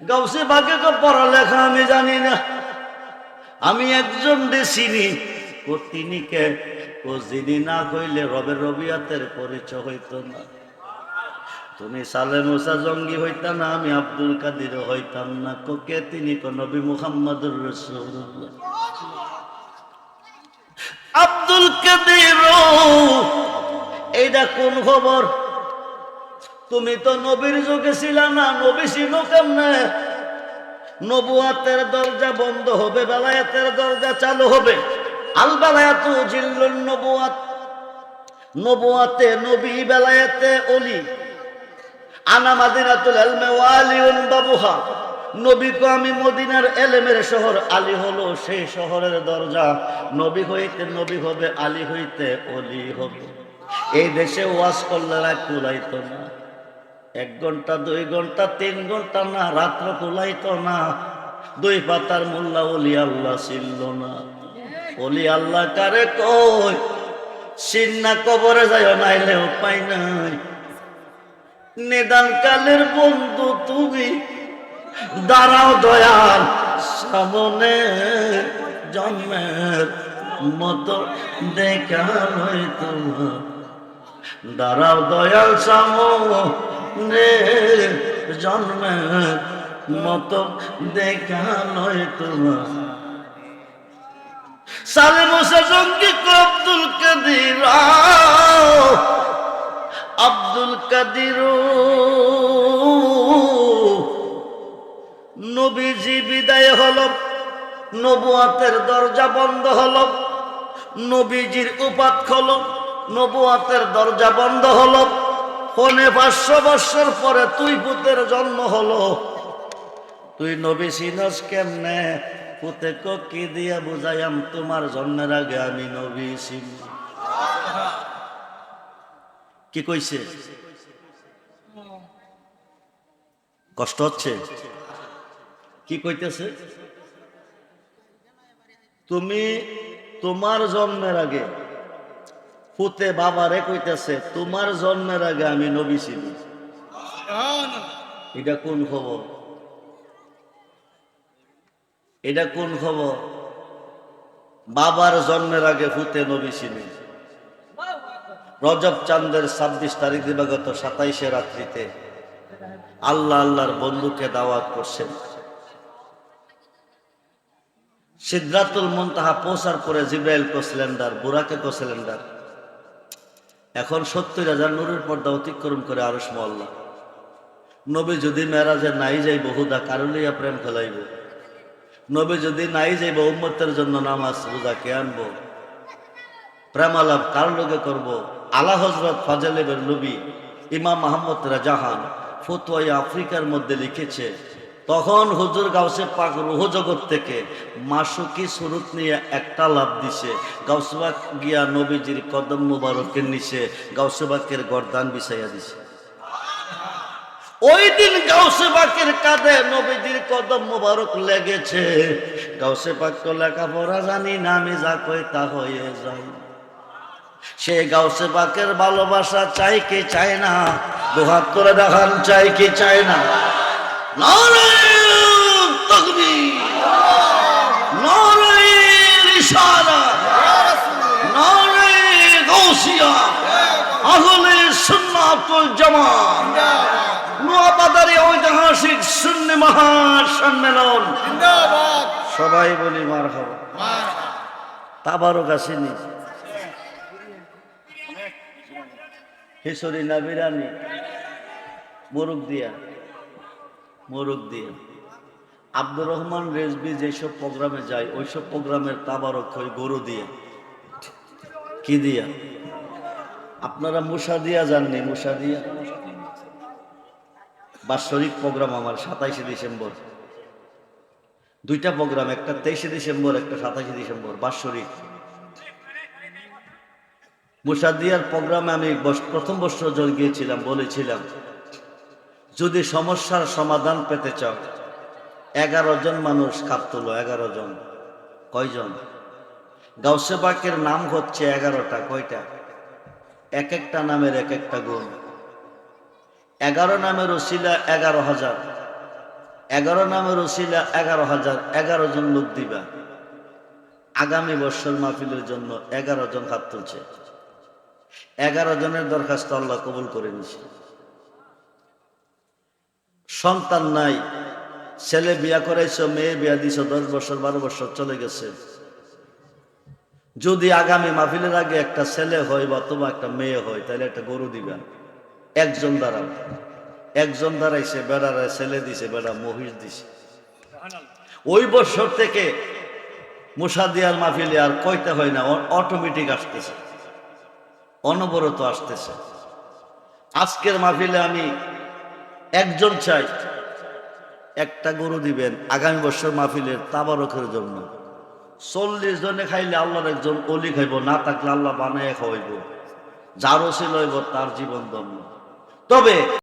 গাউসে বাকে তো পড়ালেখা আমি জানি না। আমি একজন চিনি, ও তিনি কে? ও যিনি না কইলে রবের রবিয়াতের পরিচয় হইত না। তুমি সালে মুসা জঙ্গি হইতা না, আমি আব্দুল কাদির হইতাম না। কোকে তিনি? নবী মুহাম্মদুর রাসূলুল্লাহ। আব্দুল কাদির এইটা কোন খবর? তুমি তো নবীর যুগে ছিল না, নবী ছিল কেমনে? নবুয়াতের দরজা বন্ধ হবে, বেলায়াতের দরজা চালু হবে। আল বেলায়াতু জিল্লুন নবুয়াত। নবুয়াতে নবী, বেলায়াতে অলি। আনা মাদিনাতুল এলমে ওয়ালিউন বাবুহা। নবী কো আমি মদিনার এলেমের শহর, আলী হলো সেই শহরের দরজা। নবী হইতে নবী হবে, আলী হইতে অলি হবে। এই দেশে ওয়াজ করলে কুলাইতো না। এক ঘণ্টা, দুই ঘণ্টা, তিন ঘণ্টা না, রাত্র কুলাইতো না। দুই পাতার মোল্লা অলি আল্লাহ ছিল না। অলি আল্লাহ কারে কই সিন্না কবরে যায় নাইলে উপায় নাই। নিদান কালের বন্ধু তুমি, দাঁড়াও দয়াল, সামনে জন্মের মতো দেখা নয় তোমার। দাঁড়াও দয়াল, সামনে জন্মের মতো দেখা নয় তোমার। সালে মুসা জঙ্গি আব্দুল কাদির আব্দুল কাদির। নবীজি বিদায় হল, নবুয়াতের দরজা বন্ধ হল, নবীজির উপাত হল নবুয়াতের দরজা বন্ধ হল। ফোনে পাঁচশো বৎসর পরে তুই পুতের জন্ম হলো। তুই নবী সিনস কেমনে? পুতে কি দিয়া বুঝাইয়াম, তোমার জন্মের আগে আমি নবী সিন কি কইছে? কষ্ট হচ্ছে? কি কইতেছে? তুমি তোমার জন্মের আগে ফুতে বাবারে কইতেছে, তোমার জন্মের আগে আমি নবী ছিলি। এটা কোন খবর? এটা কোন খবর? বাবার জন্মের আগে ফুতে নবী ছিলেন রজব চান্দের ছাব্বিশ তারিখ দিবাগত সাতাইশে রাত্রিতে আল্লাহ আল্লাহর বন্ধুকে দাওয়াত করছেন। সিদ্ধাতুল মন্তাহা পৌঁছার পরে জিব্রাইল কো সিলিন্ডার, বুরাকে কো সিলিন্ডার। এখন সত্তর হাজার নূরের পর্দা অতিক্রম করে আরস মল্লা নবী যদি মেরাজে নাই যাইব, হুদা কারুলিয়া প্রেম ফেলাইব। নবী যদি নাই যাইব, উম্মতের জন্য নামাজ রোজা কে আনব? প্রেমালাপ কার লোকে করব? আলা হজরত ফাজালেবের নবী, ইমাম মাহমদ রাজাহান ফতুয়াই আফ্রিকার মধ্যে লিখেছে তখন হুজুর গাউসে পাক রুহ জগৎ থেকে মাসুকি সুরুত নিয়ে একটা লাভ দিছে। গাউসবাক গিয়া নবীজির কদম মুবারকের নিচে গাউসবাকের গরদান বিছাইয়া দিছে। ওই দিন গাউসে পাকের কাঁধে নবীজির কদম মুবারক লেগেছে। গাউসে পাক তো লেখাপড়া জানি না আমি যা কই তা হয়ে যাই সে গাউসে পাকের ভালোবাসা চাই কি চায় না? দুহাত করে দেখান, চাই কি চায় না? ঐতিহাসিক শূন্য মহাসম্মেলন। সবাই বলি মার হব আসেনি। খিচুড়ি না বিরিয়ানি মোরগ দিয়া মোরগ দিয়ে আব্দুর রহমান রেজবি যেসব প্রোগ্রামে যায়, ওইসব প্রোগ্রামের তাবারক হয় গরু দিয়ে। কি দিয়া? আপনারা মুসা দিয়া যাননি মুসা দিয়া? বাৎসরিক প্রোগ্রাম আমার, সাতাইশে ডিসেম্বর। দুইটা প্রোগ্রাম, একটা তেইশে ডিসেম্বর, একটা সাতাইশে ডিসেম্বর, বাৎসরিক। মুসাদিয়ার প্রোগ্রামে আমি প্রথম বছর গিয়েছিলাম, বলেছিলাম যদি সমস্যার সমাধান পেতে চাও, এগারো জন মানুষ খাপ তোলো, এগারো জন। কয়জন? গাউসে বাকের নাম হচ্ছে এগারোটা, কয়টা? এক একটা নামের এক একটা গুণ। এগারো নামের ওসিলা এগারো হাজার। এগারো নামের ওসিলা এগারো হাজার, এগারো জন লোক দিবা। আগামী বৎসর মাহফিলের জন্য এগারো জন হাত তুলছে। এগারো জনের দরখাস্ত আল্লাহ কবুল করে নিছে। সন্তান নাই, ছেলে বিয়া করাইছো, মেয়ে বিয়া দিছো, দশ বছর, বারো বছর চলে গেছে। যদি আগামী মাহফিলের আগে একটা ছেলে হয় বা অথবা একটা মেয়ে হয়, তাহলে একটা গরু দিবেন। একজন দাঁড়ান একজন দাঁড়াইছে, বেড়ারা ছেলে দিছে, বেড়া মহিষ দিছে। ওই বছর থেকে মুসাদিয়ার মাহফিলে আর কইতে হয় না অটোমেটিক আসতেছে। অনবরত আসতেছে। আজকের মাহফিলে আমি একজন চাই, একটা গরু দিবেন আগামী বছর মাহফিলের তাবারকের জন্য। চল্লিশ জনে খাইলে আল্লাহর একজন অলি খাইব, না থাকলে আল্লাহ বানায় খাওয়াইব। যারও ছিল তার জীবন দন্য তবে